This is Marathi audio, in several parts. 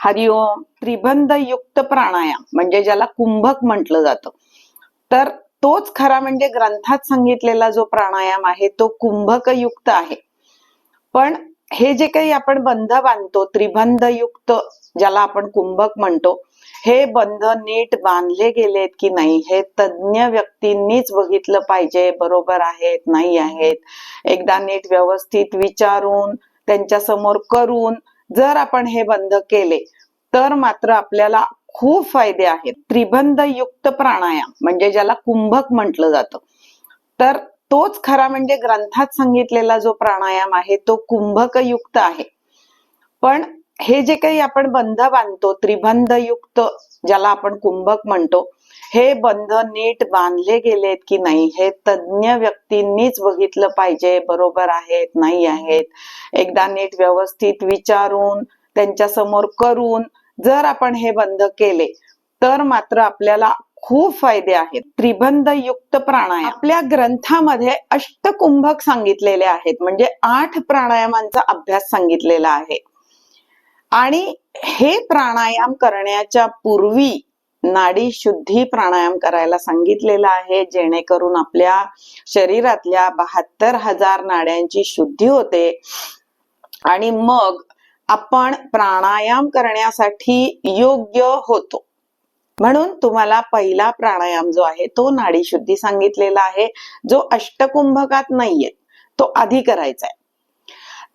हरिओम त्रिबंध युक्त प्राणायाम म्हणजे ज्याला कुंभक म्हटलं जातं. तर तोच खरा म्हणजे ग्रंथात सांगितलेला जो प्राणायाम आहे तो कुंभक युक्त आहे. पण हे जे काही आपण बंध बांधतो त्रिबंध युक्त ज्याला आपण कुंभक म्हणतो हे बंध नीट बांधले गेलेत की नाही हे तज्ज्ञ व्यक्तींनीच बघितलं पाहिजे बरोबर आहेत नाही आहेत. एकदा नीट व्यवस्थित विचारून त्यांच्यासमोर करून जर आपण हे बंद केले तर मात्र आपल्याला खूप फायदे आहेत. त्रिबंध युक्त प्राणायाम म्हणजे ज्याला कुंभक म्हटलं जातं. तर तोच खरा म्हणजे ग्रंथात सांगितलेला जो प्राणायाम आहे तो कुंभक युक्त आहे. पण हे जे काही आपण बंध बांधतो त्रिबंधयुक्त ज्याला आपण कुंभक म्हणतो हे बंध नीट बांधले गेलेत की नाही हे तज्ज्ञ व्यक्तींनीच बघितलं पाहिजे बरोबर आहेत नाही आहेत. एकदा नीट व्यवस्थित विचारून त्यांच्यासमोर करून जर आपण हे बंध केले तर मात्र आपल्याला खूप फायदे आहेत. त्रिबंध युक्त प्राणायाम. आपल्या ग्रंथामध्ये अष्टकुंभक सांगितलेले आहेत म्हणजे आठ प्राणायामांचा अभ्यास सांगितलेला आहे. आणि हे प्राणायाम करण्याच्या पूर्वी नाडी शुद्धी प्राणायाम करायला सांगितलेला आहे जेणेकरून आपल्या शरीरातल्या बहात्तर हजार नाड्यांची शुद्धी होते. आणि मग आपण प्राणायाम करण्यासाठी योग्य होतो. म्हणून तुम्हाला पहिला प्राणायाम जो आहे तो नाडी शुद्धी सांगितलेला आहे. जो अष्टकुंभकात नाहीये तो आधी करायचा आहे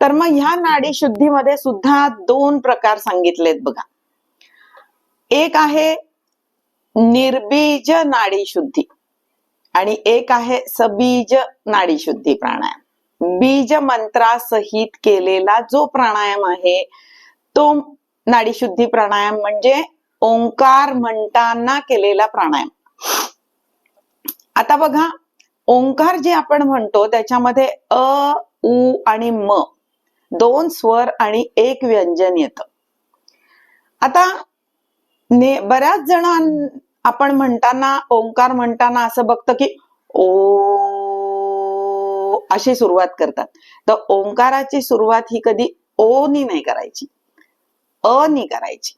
तर मग ह्या नाडी शुद्धीमध्ये सुद्धा दोन प्रकार सांगितलेत बघा. एक आहे निर्बीज नाडी शुद्धी आणि एक आहे सबीज नाडी शुद्धी प्राणायाम. बीज मंत्रासहित केलेला जो प्राणायाम आहे तो नाडी शुद्धी प्राणायाम म्हणजे ओंकार म्हणताना केलेला प्राणायाम. आता बघा ओंकार जे आपण म्हणतो त्याच्यामध्ये अ उ आणि म दोन स्वर आणि एक व्यंजन येत. आता ने बऱ्याच जण आपण म्हणताना ओंकार म्हणताना असं बघतं की ओ अशी सुरुवात करतात. तर ओंकाराची सुरुवात ही कधी ओ नी नाही करायची. अ नी करायची.